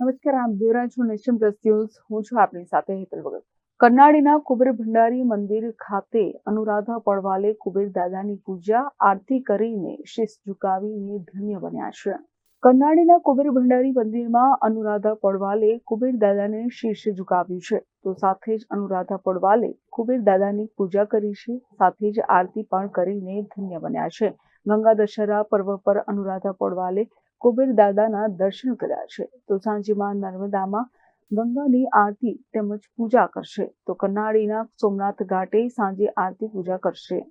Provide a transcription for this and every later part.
નમસ્કાર આપ જોઈ રહ્યા છો નેશન પ્લસ ન્યૂઝ. હું છું આપની સાથે હેતલ ભગત. કરનાળીના કુબેર ભંડારી મંદિર ખાતે અનુરાધા પડવાલે કુબેર દાદાની પૂજા આરતી કરીને શિસ્ત ઝુકાવીને ધન્ય બન્યા છે. કરનાળીના કુબેર ભંડારી મંદિરમાં અનુરાધા પડવાલે કુબેર દાદાને શીર્ષ ઝુકાવ્યું છે. તો સાથે જ અનુરાધા પડવાલે કુબેર દાદાની પૂજા કરી છે. સાથે જ આરતી પણ કરીને ધન્ય બન્યા છે. ગંગા દશહરા પર્વ પર અનુરાધા પડવાલે કુબેર દાદાના દર્શન કર્યા છે. તો સાંજેમાં નર્મદામાં ગંગાની આરતી તેમજ પૂજા કરશે. તો કન્નાડીના સોમનાથ ઘાટે સાંજે આરતી પૂજા કરશે.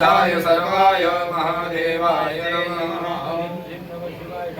સર્વાય મહાદેવાય નમઃ